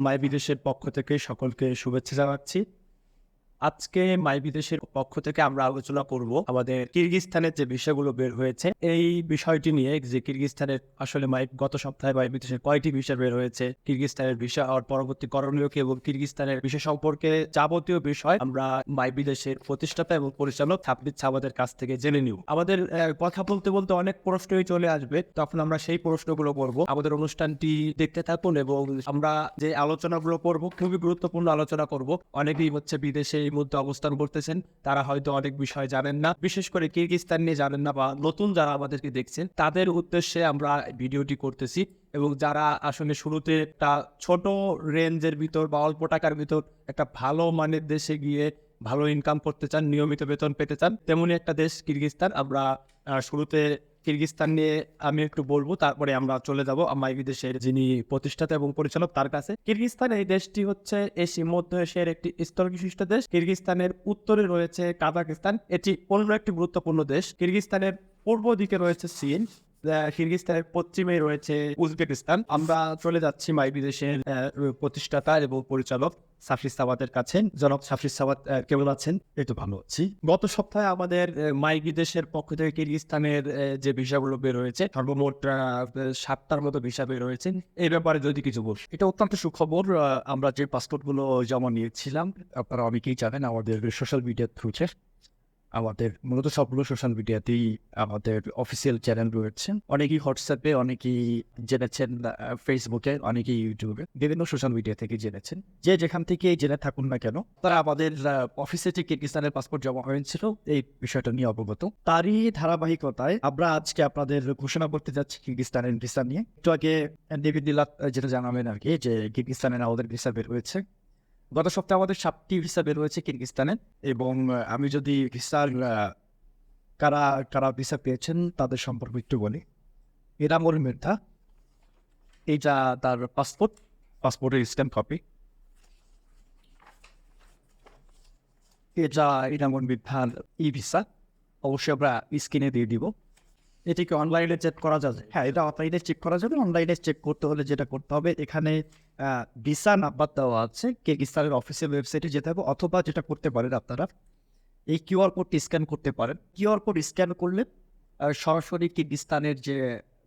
মাই বিদেশের পক্ষ থেকে সকলকে শুভেচ্ছা জানাচ্ছি। আজকে মাই বিদেশের পক্ষ থেকে আমরা আলোচনা করব আমাদের কিরগিস্তানের যে বিষয়গুলো বের হয়েছে। এই বিষয়টি নিয়ে যে কিরগিস্তানের আসলে মাই গত সপ্তাহে মাই বিদেশের কয়টি বিষয় বের হয়েছে, কিরগিস্তানের বিষয় আর পরবর্তী করণীয় কি এবং কিরগিস্তানের বিষয় সম্পর্কে যাবতীয় বিষয় আমরা মাই বিদেশের প্রতিষ্ঠাতা এবং পরিচালক ছাব্বিশ ছাবাদের কাছ থেকে জেনে নিব। আমাদের কথা বলতে বলতে অনেক প্রশ্নই চলে আসবে, তখন আমরা সেই প্রশ্নগুলো করব। আমাদের অনুষ্ঠানটি দেখতে থাকুন এবং আমরা যে আলোচনাগুলো করব, খুবই গুরুত্বপূর্ণ আলোচনা করব। অনেকেই হচ্ছে বিদেশে এই মুহূর্তে অবস্থান করতেছেন, তারা হয়তো অনেক বিষয় জানেন না। বিশেষ করে কিরগিস্তান নিয়ে জানেন না বা নতুন যারা আমাদেরকে দেখছেন, তাদের উদ্দেশ্যে আমরা ভিডিওটি করতেছি এবং যারা আসলে শুরুতে একটা ছোট রেঞ্জের ভিতর বা অল্প টাকার ভিতর একটা ভালো মানের দেশে গিয়ে ভালো ইনকাম করতে চান, নিয়মিত বেতন পেতে চান, তেমনই একটা দেশ কিরগিস্তান আমরা শুরুতে কিরগিস্তান নিয়ে আমি একটু বলব, তারপরে আমরা চলে যাব আমার বিদেশের যিনি প্রতিষ্ঠাতা এবং পরিচালক তার কাছে। কিরগিস্তান এই দেশটি হচ্ছে এসি মধ্য এশিয়ার একটি স্তর বিশিষ্ট দেশ। কিরগিস্তানের উত্তরে রয়েছে কাজাকিস্তান এটি অন্য একটি গুরুত্বপূর্ণ দেশ। কিরগিস্তানের পূর্ব দিকে রয়েছে চীন। আহ, কিরগিস্তানের পশ্চিমে রয়েছে উজবেকিস্তান। আমরা চলে যাচ্ছি মাই বিদেশের প্রতিষ্ঠাতা এবং পরিচালক সাফিস সাবাদের কাছে। জনাব সাফিস সাবাদ কেমন আছেন? তো ভালো আছি। গত সপ্তাহে আমাদের মাই বিদেশের পক্ষ থেকে কিরগিস্তানের যে ভিসাগুলো বের হয়েছে সর্বমোট সাতটার মতো ভিসা বের হয়েছে। এই ব্যাপারে যদি কিছু বল। এটা অত্যন্ত সুখবর আমরা যে পাসপোর্টগুলো জমা নিয়েছিলাম আপনারা অনেকেই জানেন আমাদের সোশ্যাল মিডিয়ার থ্রুতে আমাদের মূলত সবগুলো সোশ্যাল মিডিয়াতেই আমাদের অফিসিয়াল চ্যানেল রয়েছে। অনেকেই হোয়াটসঅ্যাপে অনেকেই জেনেছেন ফেসবুকে অনেকেই ইউটিউবে বিভিন্ন সোশ্যাল মিডিয়া থেকে জেনেছেন। যে যেখান থেকে জেনে থাকুন না কেন, তারা আমাদের অফিসে যে কিরগিস্তানের পাসপোর্ট জমা হয়েছিল, এই বিষয়টা নিয়ে অবগত। তারই ধারাবাহিকতায় আমরা আজকে আপনাদের ঘোষণা করতে যাচ্ছি কিরগিস্তানের ভিসা নিয়ে। একটু আগে যেটা জানাবেন আর কি, যে কিরগিস্তানের আমাদের ভিসা বের হয়েছে। গত সপ্তাহে আমাদের সাতটি ভিসা বের হয়েছে কিরগিস্তানে এবং আমি যদি ভিসার কারা কারা ভিসা পেয়েছেন তাদের সম্পর্কে একটু বলি। ইরামুল মির্ধা। এইটা তার পাসপোর্ট পাসপোর্টের স্ট্যাম্প কপি এটা ইরামুল মির্ধার ই ভিসা অবশ্যই আমরা স্ক্রিনে দিয়ে দিব। এটিকে অনলাইনে চেক করা যাবে। হ্যাঁ এটা অনলাইনে চেক করা যাবে। অনলাইনে চেক করতে হলে যেটা করতে হবে, এখানে ভিসা নাম্বার দেওয়া আছে। কিরগিস্তানের অফিসিয়াল ওয়েবসাইটে যেতে হবে, অথবা যেটা করতে পারেন আপনারা, এই কিউআর কোডটি স্ক্যান করতে পারেন। কিউআর কোড স্ক্যান করলে সরাসরি কিরগিস্তানের যে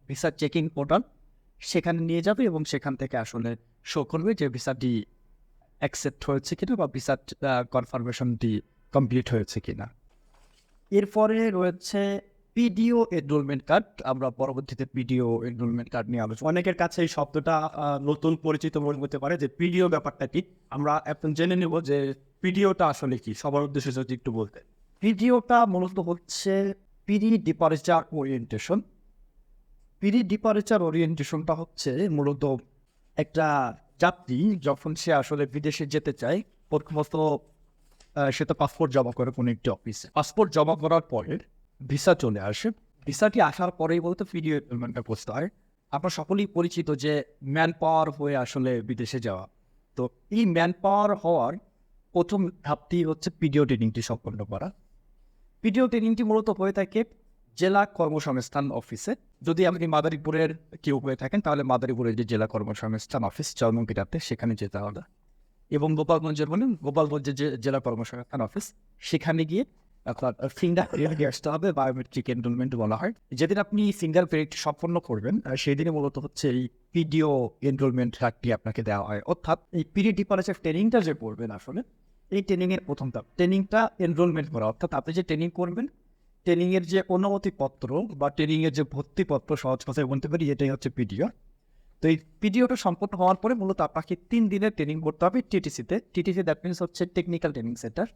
ভিসা চেকিং পোর্টাল সেখানে নিয়ে যাবে এবং সেখান থেকে আসলে শো করবে যে ভিসাটি অ্যাকসেপ্ট হয়েছে কিনা বা ভিসা কনফার্মেশনটি কমপ্লিট হয়েছে কিনা। এরপরে রয়েছে পিডিও এনরোলমেন্ট কার্ড আমরা পরবর্তীতে পিডিও এনরোলমেন্ট কার্ড নিয়ে আলোচনা অনেকের কাছে এই শব্দটা নতুন পরিচিত মনে হতে পারে যে পিডিও ব্যাপারটা কি? আমরা এখন জেনে নেব যে পিডিওটা আসলে কি। সবার উদ্দেশ্যে যদি একটু বলতে পিডিওটা মূলত হচ্ছে PD departure orientation PD departure ওরিয়েন্টেশনটা হচ্ছে মূলত একটা যাত্রী যখন সে আসলে বিদেশে যেতে চায়, প্রথমত সে তো পাসপোর্ট জমা করে কোনো একটি অফিসে পাসপোর্ট জমা করার পরে ভিসা চলে আসে ভিসাটি আসার পরেই বলতে পিডিও এনরোলমেন্টটা করতে হয়। আপনার সকলেই পরিচিত যে ম্যান পাওয়ার হয়ে আসলে বিদেশে যাওয়া। তো এই ম্যান পাওয়ার হওয়ার প্রথম ধাপটি হচ্ছে পিডিও ট্রেনিংটি সম্পন্ন করা। পিডিও ট্রেনিংটি মূলত হয়ে থাকে জেলা কর্মসংস্থান অফিসে। যদি আপনি মাদারীপুরের কেউ হয়ে থাকেন, তাহলে মাদারীপুরের যে জেলা কর্মসংস্থান অফিস চরমকিটাতে সেখানে যেতে হবে। এবং গোপালগঞ্জের বলেন গোপালগঞ্জের যে জেলা কর্মসংস্থান অফিস, সেখানে গিয়ে আপনার ফিঙ্গার প্রিন্ট আসতে হবে বায়োমেট্রিক এনরোলমেন্ট বলা হয় যেদিন আপনি ফিঙ্গার প্রিন্ট সম্পন্ন করবেন আহ, সেই দিনে মূলত হচ্ছে এই পিডিও এনরোলমেন্ট কার্ডটি আপনাকে দেওয়া হয়। অর্থাৎ এই পিডি ডিপারেচার ট্রেনিংটা যে করবেন আসলে এই ট্রেনিংয়ের প্রথম ধাপ ট্রেনিংটা এনরোলমেন্ট করা। অর্থাৎ আপনি যে ট্রেনিং করবেন ট্রেনিংয়ের যে অনুমতিপত্র বা ট্রেনিংয়ের যে ভর্তিপত্র সহজ কথায় বলতে পারি এটাই হচ্ছে পিডিও তো এই পিডিওটা সম্পন্ন হওয়ার পরে মূলত আপনাকে তিন দিনের ট্রেনিং করতে হবে টিটিসিতে টিটিসি দ্যাট মিনস হচ্ছে টেকনিক্যাল ট্রেনিং সেন্টার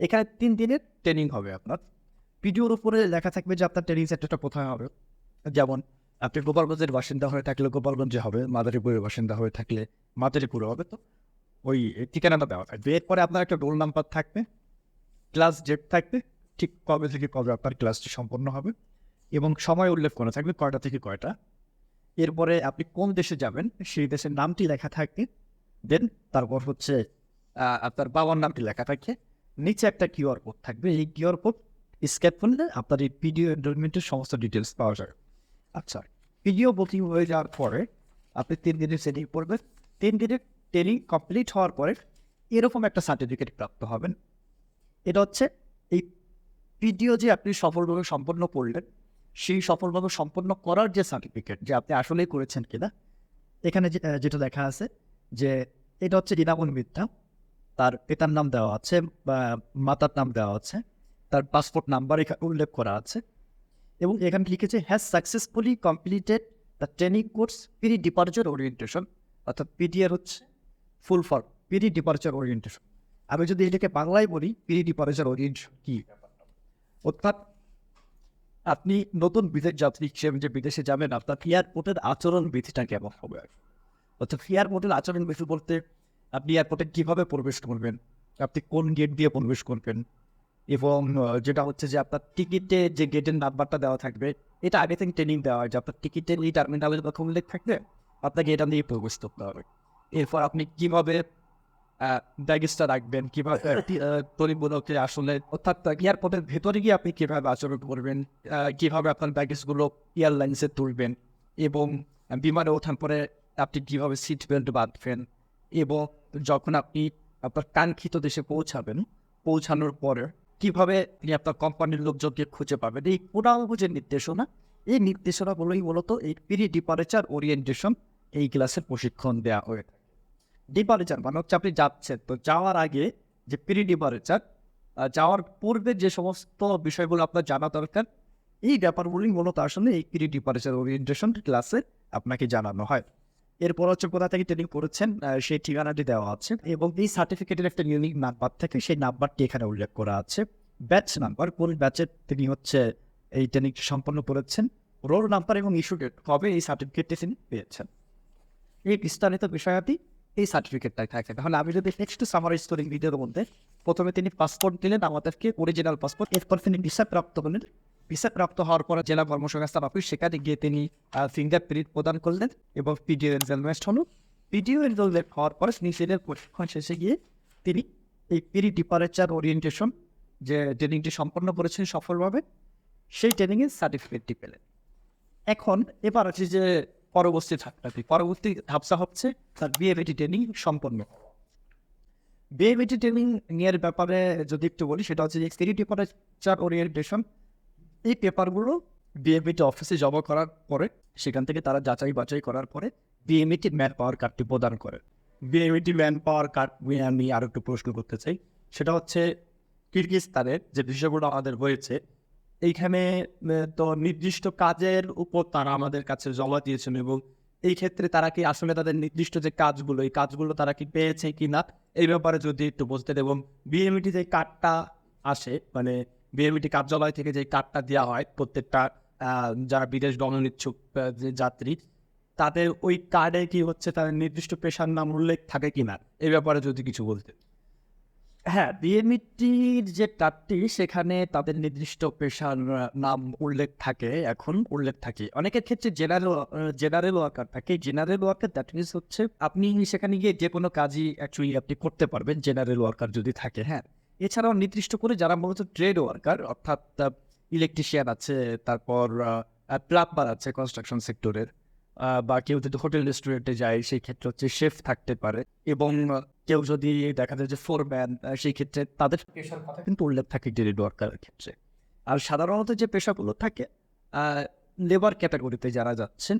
এখানে তিন দিনের ট্রেনিং হবে আপনার। পিডিওর উপরে লেখা থাকবে যে আপনার ট্রেনিং সেন্টারটা কোথায় হবে। যেমন, আপনি গোপালগঞ্জের বাসিন্দা হয়ে থাকলে গোপালগঞ্জে হবে, মাদারীপুরের বাসিন্দা হয়ে থাকলে মাদারীপুরে হবে, তো ওই ঠিকানাটা দেওয়া থাকবে। এরপরে আপনার একটা রোল নাম্বার থাকবে ক্লাস ডেট থাকবে, ঠিক কবে থেকে কবে আপনার ক্লাসটি সম্পন্ন হবে এবং সময় উল্লেখ করা থাকবে কয়টা থেকে কয়টা। এরপরে আপনি কোন দেশে যাবেন, সেই দেশের নামটি লেখা থাকবে দেন তারপর হচ্ছে আপনার বাবার নামটি লেখা থাকবে নিচে একটা কিউআর কোড থাকবে। এই কিউআর কোড স্ক্যান করলে আপনার এই পিডিও এনরোলমেন্টের সমস্ত ডিটেলস পাওয়া যাবে। আচ্ছা পিডিও বুকিং হয়ে যাওয়ার পরে আপনি তিন দিনের ট্রেনিং পড়বেন তিন দিনের ট্রেনিং কমপ্লিট হওয়ার পরে এরকম একটা সার্টিফিকেট প্রাপ্ত হবেন। এটা হচ্ছে এই পিডিও যে আপনি সফলভাবে সম্পন্ন করলেন, সেই সফলভাবে সম্পন্ন করার যে সার্টিফিকেট যে আপনি আসলেই করেছেন কিনা, এখানে যেটা লেখা আছে যে, এটা হচ্ছে রিনামন বিদ্যা তার পিতার নাম দেওয়া আছে বা মাতার নাম দেওয়া আছে। তার পাসপোর্ট নাম্বার এখানে উল্লেখ করা আছে। এবং এখানে লিখেছে has successfully completed the training course pre departure orientation অর্থাৎ পিডিআর হচ্ছে full form pre departure orientation আমি যদি এটাকে বাংলায় বলি পিরি ডিপার্চার ওরিয়েন্টেশন কি? অর্থাৎ আপনি নতুন বিদেশ যাত্রী হিসেবে যে বিদেশে যাবেন, আপনার এয়ারপোর্টের আচরণ বিধিটা কেমন হবে? অর্থাৎ এয়ারপোর্টের আচরণ বিধি বলতে আপনি এয়ারপোর্টে কীভাবে প্রবেশ করবেন? আপনি কোন গেট দিয়ে প্রবেশ করবেন? এবং যেটা হচ্ছে যে আপনার টিকিটে যে গেটের নাম্বারটা দেওয়া থাকবে, এটা আগে থেকে ট্রেনিং দেওয়া হয় যে আপনার টিকিটের এই টার্মিনালের কথা উল্লেখ থাকবে, আপনাকে এটা নিয়ে প্রবেশ করতে হবে। এরপর আপনি কীভাবে ব্যাগেজটা রাখবেন, কীভাবে তরিমূলকে আসলে, অর্থাৎ এয়ারপোর্টের ভেতরে গিয়ে আপনি কীভাবে আচরণ করবেন কীভাবে আপনার ব্যাগেজগুলো এয়ারলাইন্সে তুলবেন এবং বিমানে ওঠার পরে আপনি কীভাবে সিট বেল্ট বাঁধবেন এবং যখন আপনি আপনার কাঙ্ক্ষিত দেশে পৌঁছাবেন, পৌঁছানোর পরে কীভাবে তিনি আপনার কোম্পানির লোকজনকে খুঁজে পাবেন? এই পুরানো যে নির্দেশনা, এই নির্দেশনাগুলোই মূলত এই প্রি ডিপারেচার ওরিয়েন্টেশন এই ক্লাসের প্রশিক্ষণ দেওয়া হয়ে থাকে। ডিপারেচার মানে হচ্ছে আপনি যাচ্ছেন। তো যাওয়ার আগে যে প্রি ডিপারেচার যাওয়ার পূর্বে যে সমস্ত বিষয়গুলো আপনার জানা দরকার, এই ব্যাপারগুলি মূলত আসলে এই প্রি ডিপারেচার ওরিয়েন্টেশন ক্লাসে আপনাকে জানানো হয়। এরপর হচ্ছে কোথা থেকে ট্রেনিং করেছেন সেই ঠিকানাটি দেওয়া আছে এবং এই সার্টিফিকেটের একটা ইউনিক নাম্বার থাকে, সেই নাম্বারটি এখানে উল্লেখ করা আছে। ব্যাচ নাম্বার কোন ব্যাচের তিনি হচ্ছে এই ট্রেনিংটি সম্পন্ন করেছেন রোল নাম্বার এবং ইস্যু ডেট কবে এই সার্টিফিকেটটি তিনি পেয়েছেন। এই বিস্তারিত বিষয়াদি এই সার্টিফিকেটটাই থাকে। তাহলে আমি যদি নেক্সট সামারাইজ করি ভিডিওর মধ্যে, প্রথমে তিনি পাসপোর্ট দিলেন, আমাদেরকে অরিজিনাল পাসপোর্ট এরপর তিনি ভিসা প্রাপ্ত হলেন। প্রাপ্ত হওয়ার পর জেলা কর্মসংস্থান অফিস সেখানে গিয়ে তিনি ফিঙ্গার ফিঙ্গারপ্রিন্ট প্রদান করলেন এবং পিডিও এনজলমেন্ট হল। পিডিও এনজলমেন্ট হওয়ার পরে তিনি সেদের প্রশিক্ষণ শেষে গিয়ে তিনি এই পিরি ডিপারেচার ওরিয়েন্টেশন যে ট্রেনিংটি সম্পন্ন করেছেন সফলভাবে, সেই ট্রেনিংয়ের সার্টিফিকেটটি পেলেন। এখন এবার আছে যে পরবর্তী ধাপটাটি পরবর্তী ধাপসা হচ্ছে তার বিএবিটি ট্রেনিং সম্পন্ন বিএবিটি ট্রেনিং নিয়ের ব্যাপারে যদি একটু বলি, সেটা হচ্ছে যে সিরি ডিপারেচার ওরিয়েন্টেশন এই পেপারগুলো বিএমইটি অফিসে জমা করার পরে, সেখান থেকে তারা যাচাই বাছাই করার পরে বিএমইটি ম্যান পাওয়ার কার্ডটি প্রদান করে। বিএমইটি ম্যান পাওয়ার কার্ড নিয়ে আমি আরও একটু প্রশ্ন করতে চাই। সেটা হচ্ছে কিরগিস্তানের যে বিষয়গুলো আমাদের হয়েছে, এইখানে তো নির্দিষ্ট কাজের উপর তারা আমাদের কাছে জমা দিয়েছেন এবং এই ক্ষেত্রে তারা কি আসলে তাদের নির্দিষ্ট যে কাজগুলো, এই কাজগুলো তারা কি পেয়েছে কি না এই ব্যাপারে যদি একটু বলতেন এবং বিএমইটি যে কার্ডটা আসে মানে বিএমইটি কার্যালয় থেকে যে কার্ডটা দেওয়া হয় প্রত্যেকটা যারা বিদেশ গমন ইচ্ছুক যাত্রী, তাদের ওই কার্ডে কি হচ্ছে তাদের নির্দিষ্ট পেশার নাম উল্লেখ থাকে কিনা? এ ব্যাপারে যদি কিছু বলতে। হ্যাঁ বিএমইটির যে কার্ডটি, সেখানে তাদের নির্দিষ্ট পেশার নাম উল্লেখ থাকে, এখন উল্লেখ থাকে। অনেকের ক্ষেত্রে জেনারেল জেনারেল ওয়ার্কার থাকে। জেনারেল ওয়ার্কার দ্যাট মিনস হচ্ছে আপনি সেখানে গিয়ে যে কোনো কাজই অ্যাকচুয়ালি আপনি করতে পারবেন, জেনারেল ওয়ার্কার যদি থাকে হ্যাঁ। এছাড়াও নির্দিষ্ট করে যারা মূলত ট্রেড ওয়ার্কার অর্থাৎ ইলেকট্রিশিয়ান আছে, তারপর প্লাম্বার আছে কনস্ট্রাকশন সেক্টরের বা কেউ যদি হোটেল রেস্টুরেন্টে যায়, সেই ক্ষেত্রে হচ্ছে শেফ থাকতে পারে এবং কেউ যদি দেখা যায় যে ফোরম্যান সেই ক্ষেত্রে তাদের পেশার কথা কিন্তু উল্লেখ থাকে ট্রেড ওয়ার্কারের ক্ষেত্রে। আর সাধারণত যে পেশাগুলো থাকে লেবার ক্যাটাগরিতে যারা যাচ্ছেন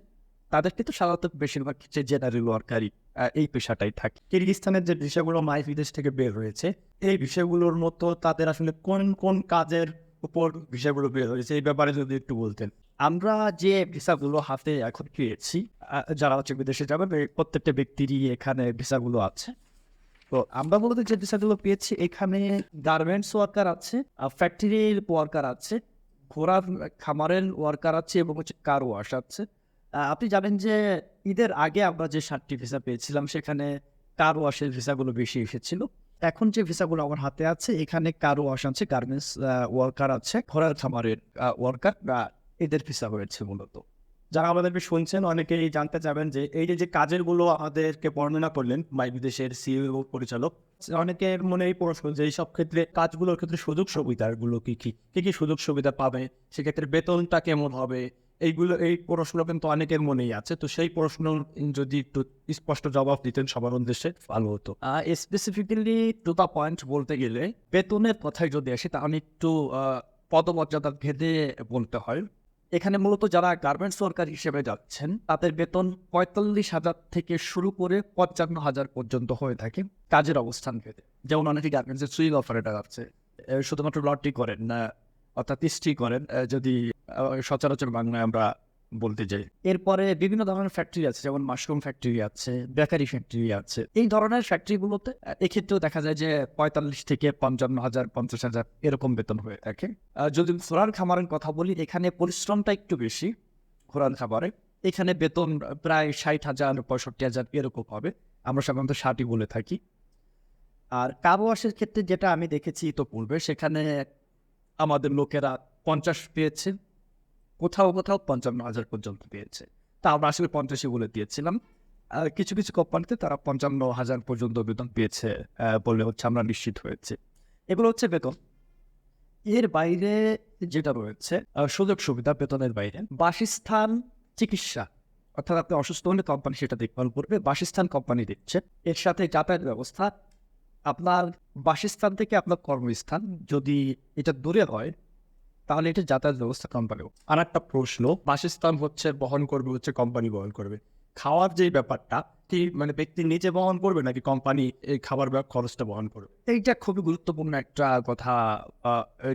তাদের কিন্তু সাধারণত বেশিরভাগ ক্ষেত্রে জেনারেল ওয়ার্কারই এই পেশাটাই থাকে। কিরগিস্তানের যে বিষয়গুলো মাই বিদেশ থেকে বের হয়েছে এই বিষয়গুলোর মতো তাদের আসলে কোন কোন কাজের উপর বিষয়গুলো বের হয়েছে এই ব্যাপারে যদি একটু বলতেন। আমরা যে ভিসাগুলো হাতে এখন পেয়েছি যারা হচ্ছে বিদেশে যাবে প্রত্যেকটা ব্যক্তিরই এখানে ভিসাগুলো আছে। তো আমরা বলতে যে ভিসাগুলো পেয়েছি এখানে গার্মেন্টস ওয়ার্কার আছে ফ্যাক্টরির ওয়ার্কার আছে ঘোড়ার খামারের ওয়ার্কার আছে এবং হচ্ছে কার ওয়াশ আছে। আপনি জানেন যে ঈদের আগে আমরা যে সাতটি ভিসা পেয়েছিলাম, সেখানে কার ওয়াশের ভিসাগুলো বেশি এসেছিল। এখন যে ভিসাগুলো আমার হাতে আছে, এখানে কার ওয়াশ আছে, গার্মেন্টস ওয়ার্কার আছে, ঘোড়ার খামারের ওয়ার্কার এদের ভিসা হয়েছে মূলত। যারা আমাদেরকে শুনছেন, অনেকেই জানতে চাবেন যে এই যে কাজেরগুলো আমাদেরকে বর্ণনা করলেন, মাই বিদেশের সিইও এবং পরিচালক অনেকের মনে এই প্রশ্ন যে এইসব ক্ষেত্রে কাজগুলোর ক্ষেত্রে সুযোগ সুবিধাগুলো কি কি? কি কি সুযোগ সুবিধা পাবে? সেক্ষেত্রে বেতনটা কেমন হবে? এইগুলো এই প্রশ্ন কিন্তু অনেকের মনেই আছে। তো সেই প্রশ্ন যদি একটু স্পষ্ট জবাব দিতেন সবার উদ্দেশ্যে ভালো হতো। স্পেসিফিক্যালি টু দ্য পয়েন্ট বলতে গেলে বেতনের কথায় যদি আসি তাহলে একটু আহ, পদমর্যাদার ভেদে বলতে হয়। এখানে মূলত যারা গার্মেন্টস ওয়ার্কার হিসেবে যাচ্ছেন তাদের বেতন পঁয়তাল্লিশ হাজার থেকে শুরু করে পঞ্চান্ন হাজার পর্যন্ত হয়ে থাকে কাজের অবস্থান ভেদে। যেমন অনেকে গার্মেন্টসের সুইং অপারেটার আছে শুধুমাত্র লটরি করেন না অর্থাৎ ইস্ত্রি করেন যদি সচরাচর বাংলায় আমরা বলতে যাই। এরপরে বিভিন্ন ধরনের ফ্যাক্টরি আছে, যেমন মাশরুম ফ্যাক্টরি আছে বেকারি ফ্যাক্টরি আছে। এই ধরনের ফ্যাক্টরিগুলোতে এক্ষেত্রেও দেখা যায় যে পঁয়তাল্লিশ থেকে পঞ্চান্ন হাজার, পঞ্চাশ হাজার এরকম বেতন হয়ে থাকে। যদি ঘোড়ার খামারের কথা বলি, এখানে পরিশ্রমটা একটু বেশি ঘোড়ার খামারে এখানে বেতন প্রায় ষাট হাজার, পঁয়ষট্টি হাজার এরকম হবে। আমরা সাধারণত ষাটই বলে থাকি। আর কার ওয়াশের ক্ষেত্রে যেটা আমি দেখেছি তো পূর্বে সেখানে আমাদের লোকেরা পঞ্চাশ পেয়েছে। কোথাও কোথাও পঞ্চান্ন হাজার পর্যন্ত পেয়েছে তা আমরা আসলে পঞ্চাশই বলে দিয়েছিলাম। কিছু কিছু কোম্পানিতে তারা পঞ্চান্ন হাজার পর্যন্ত বেতন পেয়েছে বলে হচ্ছে আমরা নিশ্চিত হয়েছে। এগুলো হচ্ছে বেতন। এর বাইরে যেটা রয়েছে সুযোগ সুবিধা বেতনের বাইরে বাসস্থান চিকিৎসা। অর্থাৎ আপনি অসুস্থ হলে কোম্পানি সেটা দেখভাল করবে, বাসস্থান কোম্পানি দিচ্ছে। এর সাথে যাতায়াত ব্যবস্থা। আপনার বাসস্থান থেকে আপনার কর্মস্থান যদি এটা দূরে হয় তাহলে এটা যাতায়াত ব্যবস্থা কোম্পানিও আর একটা প্রশ্ন, বাসস্থান হচ্ছে, বহন করবে হচ্ছে কোম্পানি বহন করবে। খাওয়ার যে ব্যাপারটা, কি মানে ব্যক্তি নিজে বহন করবে নাকি কোম্পানি এই খাবার খরচটা বহন করবে? এইটা খুবই গুরুত্বপূর্ণ একটা কথা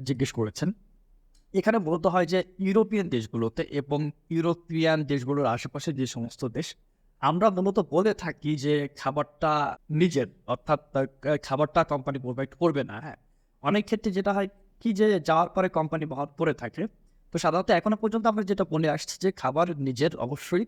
জিজ্ঞেস করেছেন। এখানে বলতে হয় যে ইউরোপিয়ান দেশগুলোতে এবং ইউরোপিয়ান দেশগুলোর আশেপাশে যে সমস্ত দেশ, আমরা মূলত বলে থাকি যে খাবারটা নিজের, অর্থাৎ খাবারটা কোম্পানি প্রোভাইড করবে না হ্যাঁ। অনেক ক্ষেত্রে যেটা হয় কি যে যাওয়ার পরে কোম্পানি বহন করে থাকে। তো সাধারণত এখনও পর্যন্ত আমরা যেটা বলে আসছি যে খাবার নিজের অবশ্যই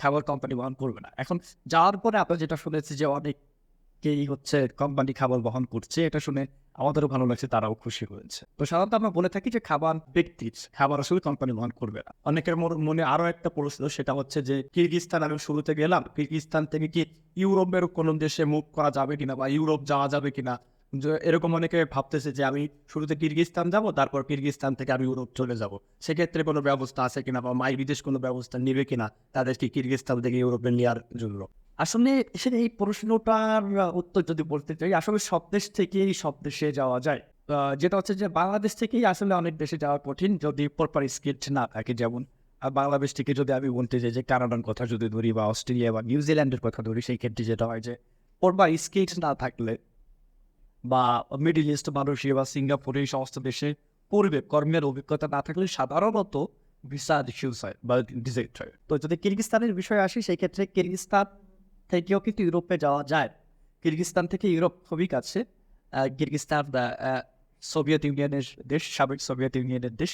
খাবার কোম্পানি বহন করবে না। এখন যাওয়ার পরে আমরা যেটা শুনেছি যে অনেকেই হচ্ছে কোম্পানি খাবার বহন করছে, এটা শুনে আমাদেরও ভালো লাগছে, তারাও খুশি হয়েছে। তো সাধারণত আমরা বলে থাকি যে খাবার ব্যক্তির খাবার আসলে কোম্পানি বহন করবে না। অনেকের মনে আরও একটা প্রশ্ন, সেটা হচ্ছে যে কিরগিস্তান আমি শুরুতে গেলাম কিরগিস্তান থেকে কি ইউরোপের কোনো দেশে মুভ করা যাবে কিনা বা ইউরোপ যাওয়া যাবে কিনা? এরকম অনেকে ভাবতেছে যে আমি শুরুতে কিরগিস্তান যাব তারপর কিরগিস্তান থেকে আমি ইউরোপ চলে যাব। সেক্ষেত্রে কোনো ব্যবস্থা আছে কিনা বা মাই বিদেশ কোনো ব্যবস্থা নেবে কিনা তাদেরকে কিরগিস্তান থেকে ইউরোপে নেওয়ার জন্য? আসলে এখানে এই প্রশ্নটার উত্তর যদি বলতে চাই আসলে সব দেশ থেকেই সব দেশে যাওয়া যায়। যেটা হচ্ছে যে বাংলাদেশ থেকেই আসলে অনেক দেশে যাওয়া কঠিন যদি প্রপার স্কিল না থাকে যেমন আহ, বাংলাদেশ থেকে যদি আমি বলতে চাই যে কানাডার কথা যদি ধরি বা অস্ট্রেলিয়া বা নিউজিল্যান্ডের কথা ধরি সেই ক্ষেত্রে যেটা হয় যে প্রপার স্কিল না থাকলে বা মিডিল ইস্ট মালয়েশিয়া বা সিঙ্গাপুরে এই সমস্ত দেশে পূর্বে কর্মের অভিজ্ঞতা না থাকলে সাধারণত ভিসা রিফিউজ হয় বা রিজেক্ট হয়। তো যদি কিরগিস্তানের বিষয়ে আসি, সেই ক্ষেত্রে কিরগিস্তান থেকেও কিন্তু ইউরোপে যাওয়া যায়। কিরগিস্তান থেকে ইউরোপ খুবই কাছে। কিরগিস্তান সোভিয়েত ইউনিয়নের দেশ, সাবেক সোভিয়েত ইউনিয়নের দেশ।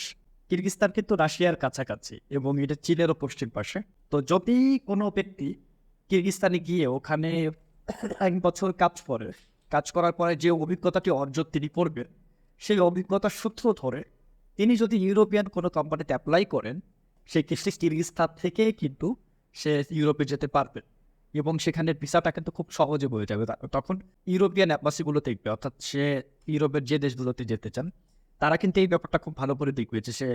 কিরগিস্তান কিন্তু রাশিয়ার কাছাকাছি এবং এটা চীনেরও পশ্চিম পাশে। তো যদি কোনো ব্যক্তি কিরগিস্তানে গিয়ে ওখানে এক বছর কাজ করে কাজ করার পরে যে অভিজ্ঞতাটি অর্জন তিনি করবেন, সেই অভিজ্ঞতার সূত্র ধরে তিনি যদি ইউরোপিয়ান কোনো কোম্পানিতে অ্যাপ্লাই করেন, সেই ক্ষেত্রে কিরগিস্তান থেকে কিন্তু সে ইউরোপে যেতে পারবেন এবং সেখানে ভিসাটা কিন্তু খুব সহজে হয়ে যাবে। তখন ইউরোপিয়ান অ্যাম্বাসিগুলো দেখবে, অর্থাৎ সে ইউরোপের যে দেশগুলোতে যেতে চান, তারা কিন্তু এই ব্যাপারটা খুব ভালো করে দেখবে যে সে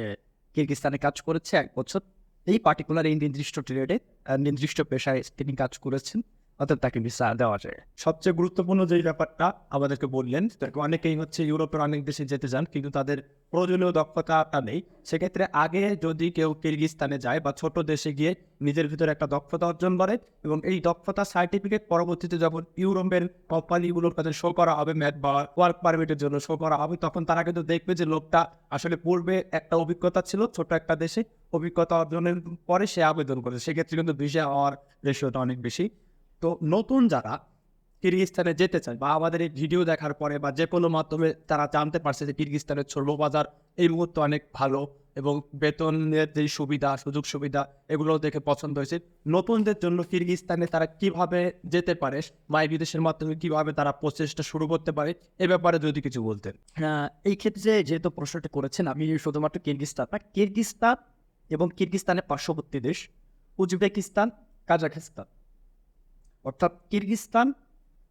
কিরগিস্তানে কাজ করেছে এক বছর। এই পার্টিকুলার এই নির্দিষ্ট ট্রেডে নির্দিষ্ট পেশায় তিনি কাজ করেছেন। অর্থাৎ তাকে ভিসা দেওয়া যায়। সবচেয়ে গুরুত্বপূর্ণ যে ব্যাপারটা আমাদেরকে বললেন অনেকেই হচ্ছে ইউরোপের অনেক দেশে যেতে চান, কিন্তু তাদের প্রয়োজনীয় দক্ষতাটা নেই। সেক্ষেত্রে আগে যদি কেউ কিরগিস্তানে যায় বা ছোট দেশে গিয়ে নিজের ভিতরে একটা দক্ষতা অর্জন করে এবং এই দক্ষতা সার্টিফিকেট পরবর্তীতে যখন ইউরোপের কোম্পানিগুলোর কাছে শো করা হবে ম্যাট বা ওয়ার্ক পারমিটের জন্য শো করা হবে, তখন তারা কিন্তু দেখবে যে লোকটা আসলে পূর্বে একটা অভিজ্ঞতা ছিল, ছোট একটা দেশে অভিজ্ঞতা অর্জনের পরে সে আবেদন করে সেক্ষেত্রে কিন্তু ভিসা হওয়ার রেশিওটা অনেক বেশি। তো নতুন যারা কিরগিস্তানে যেতে চায় বা আমাদের এই ভিডিও দেখার পরে বা যে কোনো মাধ্যমে তারা জানতে পারছে যে কিরগিস্তানের ছোট বাজার এই মুহূর্তে অনেক ভালো এবং বেতনের যে সুবিধা, সুযোগ সুবিধা, এগুলো দেখে পছন্দ হয়েছে। নতুনদের জন্য কিরগিস্তানে তারা কীভাবে যেতে পারে মাই বিদেশের মাধ্যমে কীভাবে তারা প্রচেষ্টা শুরু করতে পারে, এ ব্যাপারে যদি কিছু বলতেন। এই ক্ষেত্রে যেহেতু প্রশ্নটি করেছেন, আমি শুধুমাত্র কিরগিস্তান না, কিরগিস্তান এবং কিরগিস্তানের পার্শ্ববর্তী দেশ, উজবেকিস্তান, কাজাখস্তান। অর্থাৎ কিরগিস্তান,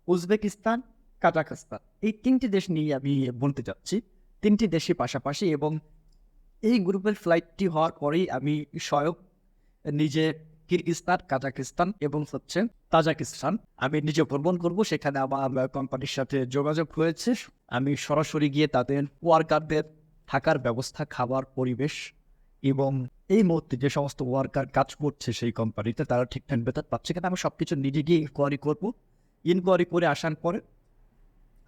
উজবেকিস্তান, কাজাখস্তান। এই তিনটি দেশ নিয়ে আমি বলতে চাচ্ছি তিনটি দেশের পাশাপাশি এবং এই গ্রুপের ফ্লাইটটি হওয়ার পরেই আমি স্বয়ং নিজে কিরগিস্তান কাজাকিস্তান এবং হচ্ছে তাজাকিস্তান আমি নিজে ভ্রমণ করব। সেখানে আমার কোম্পানির সাথে যোগাযোগ হয়েছে। আমি সরাসরি গিয়ে তাদের ওয়ার্কারদের থাকার ব্যবস্থা, খাবার, পরিবেশ এবং এই মুহূর্তে যে সমস্ত ওয়ার্কার কাজ করছে সেই কোম্পানিতে তারা ঠিকঠাক বেতন পাচ্ছে কিনা আমি সব কিছু নিজে গিয়ে ইনকোয়ারি করব। ইনকোয়ারি করে আসার পরে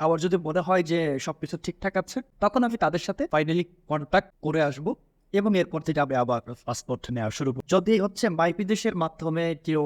আমার যদি মনে হয় যে সব কিছু ঠিকঠাক আছে, তখন আমি তাদের সাথে ফাইনালি কন্ট্যাক্ট করে আসব এবং এরপর থেকে আমি আবার পাসপোর্ট নেওয়া শুরু করব। যদি হচ্ছে মাই বিদেশের মাধ্যমে কেউ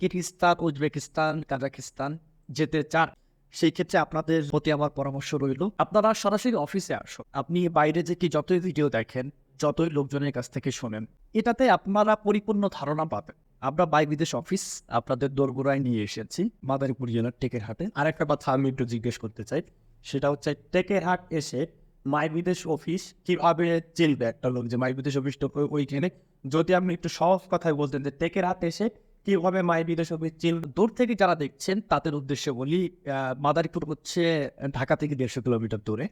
কিরগিস্তান উজবেকিস্তান কাজাকিস্তান যেতে চান, সেই ক্ষেত্রে আপনাদের প্রতি আমার পরামর্শ রইল। আপনারা সরাসরি অফিসে আসুন। আপনি বাইরে যে কি যতই ভিডিও দেখেন যতই লোকজনের কাছ থেকে শোনেন। এটাতে আপনারা পরিপূর্ণ ধারণা পাবেন। আমরা বাই বিদেশ অফিস আপনাদের দোরগোড়ায় নিয়ে এসেছি, মাদারীপুর জেলার টেকের হাটে। আর একটা কথা আমি একটু জিজ্ঞেস করতে চাই, সেটা হচ্ছে টেকের হাট এসে মাই বিদেশ অফিস কীভাবে চিনবে একটা লোক যে মাই বিদেশ অফিসটা ওই- ওইখানে? যদি আপনি একটু সহজ কথায় বলতেন যে টেকের হাট এসে কীভাবে মাই বিদেশ অফিস চিন, দূর থেকে যারা দেখছেন তাদের উদ্দেশ্যে বলি মাদারীপুর হচ্ছে ঢাকা থেকে দেড়শো কিলোমিটার দূরে।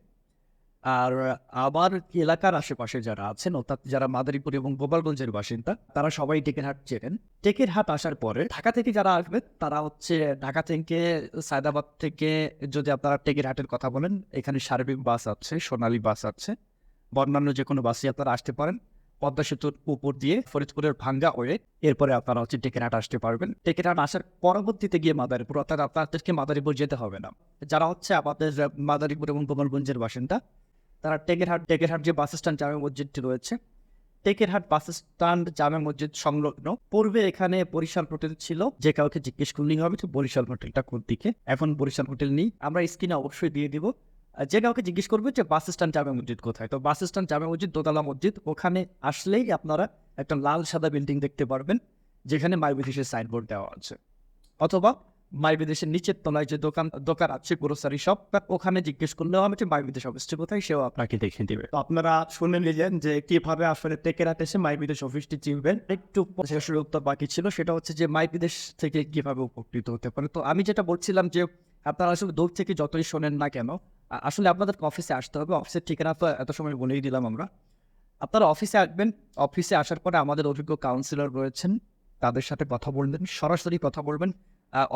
আর আমার এলাকার আশেপাশে যারা আছেন, অর্থাৎ যারা মাদারীপুর এবং গোপালগঞ্জের বাসিন্দা, তারা সবাই টেকেরহাট চেনেন। টেকেরহাট আসার পরে ঢাকা থেকে যারা আসবেন, তারা হচ্ছে ঢাকা থেকে সায়দাবাদ থেকে যদি আপনারা টেকেরহাটের কথা বলেন, এখানে সার্বিক বাস আছে, সোনালী বাস আছে। বা অন্যান্য যে কোনো বাসে আপনারা আসতে পারেন। পদ্মা সেতুর উপর দিয়ে ফরিদপুরের ভাঙ্গা হয়ে এরপরে আপনারা হচ্ছে টেকেরহাট আসতে পারবেন। টেকেরহাট আসার পরবর্তীতে গিয়ে মাদারীপুর, অর্থাৎ আপনাদেরকে মাদারীপুর যেতে হবে না। যারা হচ্ছে আমাদের মাদারীপুর এবং গোপালগঞ্জের বাসিন্দা তারা টেকেরহাট টেকেরহাট যে বাস স্ট্যান্ড, জামে মসজিদটি রয়েছে। টেকেরহাট বাস স্ট্যান্ড, জামে মসজিদ সংলগ্ন। পূর্বে এখানে বরিশাল হোটেল ছিল, যে কাউকে জিজ্ঞেস করলেই হবে যে বরিশাল হোটেলটা কোন দিকে। এখন বরিশাল হোটেল নেই। আমরা স্ক্রিনে অবশ্যই দিয়ে দিব। যে কাউকে জিজ্ঞেস করবে যে বাস স্ট্যান্ড, জামে মসজিদ কোথায়? তো বাস স্ট্যান্ড, জামে মসজিদ, দোতলা মসজিদ, ওখানে আসলেই আপনারা একটা লাল সাদা বিল্ডিং দেখতে পারবেন, যেখানে মাইবিদেশের সাইনবোর্ড দেওয়া আছে। অথবা মাই বিদেশের নিচের তলায় যে দোকান দোকান আছে গ্রোসারি শপ ওখানে জিজ্ঞেস করলেও আমি যে মাই বিদেশ অফিসটি কোথায় সেও আপনাকে দেখে দিবে তো আপনারা শুনে নিলেন যে কীভাবে আসলে টেকের হাট এসে মাই বিদেশ অফিসটি চিনবেন। একটু শেষের উত্তর বাকি ছিল, সেটা হচ্ছে যে মাই বিদেশ থেকে কীভাবে উপকৃত হতে পারে। তো আমি যেটা বলছিলাম যে আপনারা আসলে দূর থেকে যতই শোনেন না কেন আসলে আপনাদের অফিসে আসতে হবে। অফিসের ঠিকানা তো এত সময় বলেই দিলাম আমরা। আপনারা অফিসে আসবেন, অফিসে আসার পরে আমাদের অভিজ্ঞ কাউন্সিলর রয়েছেন। তাদের সাথে কথা বলবেন, সরাসরি কথা বলবেন।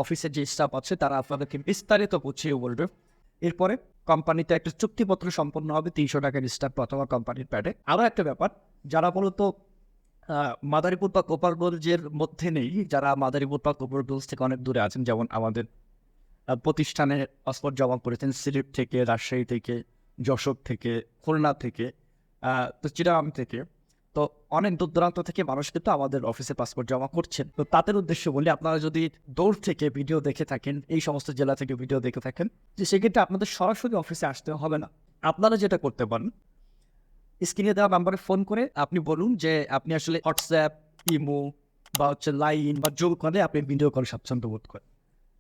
অফিসের যে স্টাফ আছে, তারা আপনাদেরকে বিস্তারিত বুঝিয়ে বলবে। এরপরে কোম্পানিতে একটা চুক্তিপত্র সম্পন্ন হবে, তিনশো টাকার স্টাফ অথবা কোম্পানির প্যাডে আরও একটা ব্যাপার, যারা মূলত মাদারীপুর বা গোপালগঞ্জের মধ্যে নেই, যারা মাদারীপুর বা গোপালগঞ্জ থেকে অনেক দূরে আছেন, যেমন আমাদের প্রতিষ্ঠানে পাসপোর্ট জমা করেছেন সিলেট থেকে, রাজশাহী থেকে, যশোর থেকে, খুলনা থেকে তো চিরাম থেকে। তো অনেক দূর দূরান্ত থেকে মানুষ কিন্তু আমাদের অফিসে পাসপোর্ট জমা করছেন। তো তাদের উদ্দেশ্য বলি আপনারা যদি দূর থেকে ভিডিও দেখে থাকেন, এই সমস্ত জেলা থেকে ভিডিও দেখে থাকেন, যে সেক্ষেত্রে আপনাদের সরাসরি অফিসে আসতে হবে না। আপনারা যেটা করতে পারেন স্ক্রিনে দেওয়া নাম্বারে ফোন করে আপনি বলুন যে আপনি আসলে হোয়াটসঅ্যাপ ইমো বা হচ্ছে লাইন বা যোগ করে আপনি ভিডিও কল স্বাচ্ছন্দ্য বোধ করেন।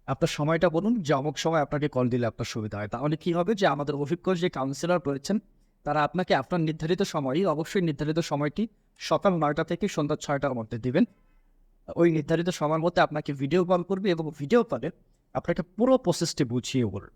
আপনার সময়টা বলুন, যে অমুক সময় আপনাকে কল দিলে আপনার সুবিধা হয়। তাহলে কি হবে যে আমাদের অভিজ্ঞ যে কাউন্সিলর রয়েছেন তারা আপনাকে আপনার নির্ধারিত সময়ই অবশ্যই নির্ধারিত সময়টি সকাল নয়টা থেকে সন্ধ্যা ছয়টার মধ্যে দিবেন। ওই নির্ধারিত সময়ের মধ্যে আপনাকে ভিডিও কল করবে এবং ভিডিও কলে আপনাকে পুরো প্রসেসটি বুঝিয়ে বলবে।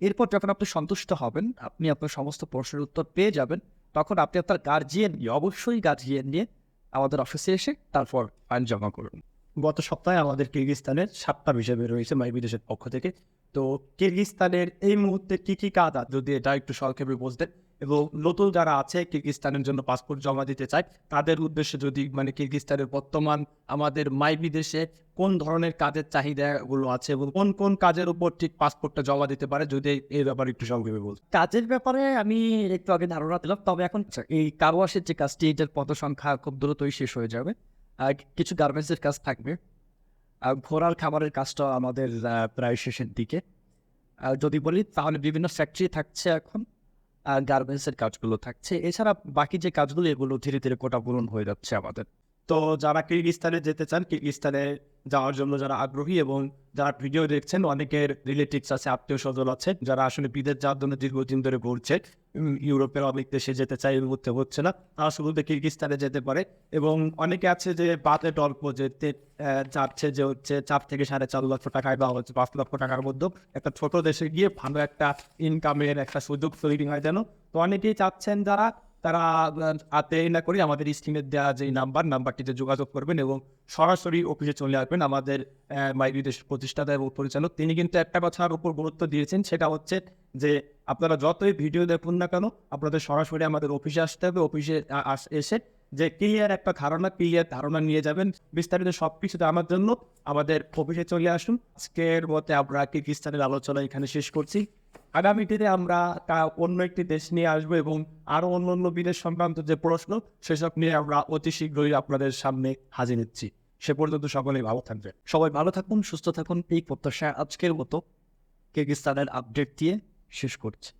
এরপর যখন আপনি সন্তুষ্ট হবেন, আপনি আপনার সমস্ত প্রশ্নের উত্তর পেয়ে যাবেন, তখন আপনি আপনার গার্জিয়ান নিয়ে, অবশ্যই গার্জিয়ান নিয়ে আমাদের অফিসে এসে তারপর ফাইল জমা করুন। গত সপ্তাহে আমাদের কিরগিস্তানের সাতটা হিসেবে রয়েছে মাই বিদেশের পক্ষ থেকে। তো কিরগিস্তানের এই মুহূর্তে কী কী কাজ যদি এটা একটু সংক্ষেপে বলতেন। এবং নতুন যারা আছে কিরগিস্তানের জন্য পাসপোর্ট জমা দিতে চায় তাদের উদ্দেশ্যে যদি মানে কিরগিস্তানের বর্তমান আমাদের মাই বিদেশে কোন ধরনের কাজের চাহিদাগুলো আছে এবং কোন কোন কাজের উপর ঠিক পাসপোর্টটা জমা দিতে পারে যদি এই ব্যাপারে একটু সংক্ষেপে বলতেন কাজের ব্যাপারে আমি একটু আগে ধারণা দিলাম তবে এখন এই কারওয়াশের যে কাজটি এটার পদ সংখ্যা খুব দ্রুতই শেষ হয়ে যাবে। আর কিছু গার্মেন্টসের কাজ থাকবে। আর ঘোড়ার খাবারের কাজটা আমাদের প্রায় শেষের দিকে। আর যদি বলি তাহলে বিভিন্ন ফ্যাক্টরি থাকছে এখন। গার্মেন্টসের কাজগুলো থাকছে। এছাড়া বাকি যে কাজগুলো, এগুলো ধীরে ধীরে কোটা পূরণ হয়ে যাচ্ছে আমাদের। তো যারা কিরগিস্তানে যেতে চান কিরগিস্তানে যাওয়ার জন্য যারা আগ্রহী এবং যারা ভিডিও দেখছেন, অনেকের রিলেটিভস আছে আত্মীয় স্বজন আছে, যারা আসলে বিদেশ যাওয়ার জন্য দীর্ঘদিন ধরে ঘুরছে ইউরোপের অনেক দেশে যেতে চাই এর মধ্যে হচ্ছে না। তারা শুধু কিরগিস্তানে যেতে পারে এবং অনেকে আছে যে বাজেট অল্প যেতে চাচ্ছে যে হচ্ছে চার থেকে সাড়ে চার লক্ষ টাকায় বা হচ্ছে পাঁচ লক্ষ টাকার মধ্যে একটা ছোট দেশে গিয়ে ভালো একটা ইনকামের একটা সুযোগ তৈরি হয় যেন। তো অনেকেই চাচ্ছেন যারা তারা আর না করে আমাদের স্ক্রিনে দেওয়া যে নাম্বার নাম্বারটিতে যোগাযোগ করবেন এবং সরাসরি অফিসে চলে আসবেন আমাদের মাই বিদেশ প্রতিষ্ঠাতা এবং পরিচালক। তিনি কিন্তু একটা কথার উপর গুরুত্ব দিয়েছেন, সেটা হচ্ছে যে আপনারা যতই ভিডিও দেখুন না কেন, আপনাদের সরাসরি আমাদের অফিসে আসতে হবে অফিসে এসে যে ক্লিয়ার একটা ধারণা ক্লিয়ার ধারণা নিয়ে যাবেন। বিস্তারিত সব কিছু আমার জন্য। আমাদের অফিসে চলে আসুন। আজকের মতে আমরা কিরগিস্তানের আলোচনা এখানে শেষ করছি। আগামী দিনে আমরা তা- অন্য একটি দেশ নিয়ে আসব এবং আরও অন্য অন্য বিদেশ সংক্রান্ত যে প্রশ্ন, সেসব নিয়ে আমরা অতি শীঘ্রই আপনাদের সামনে হাজির হচ্ছি। সে পর্যন্ত সকলেই ভালো থাকবে সবাই ভালো থাকুন, সুস্থ থাকুন। এই প্রত্যাশা আজকের মতো কিরগিস্তানের আপডেট দিয়ে শেষ করছি।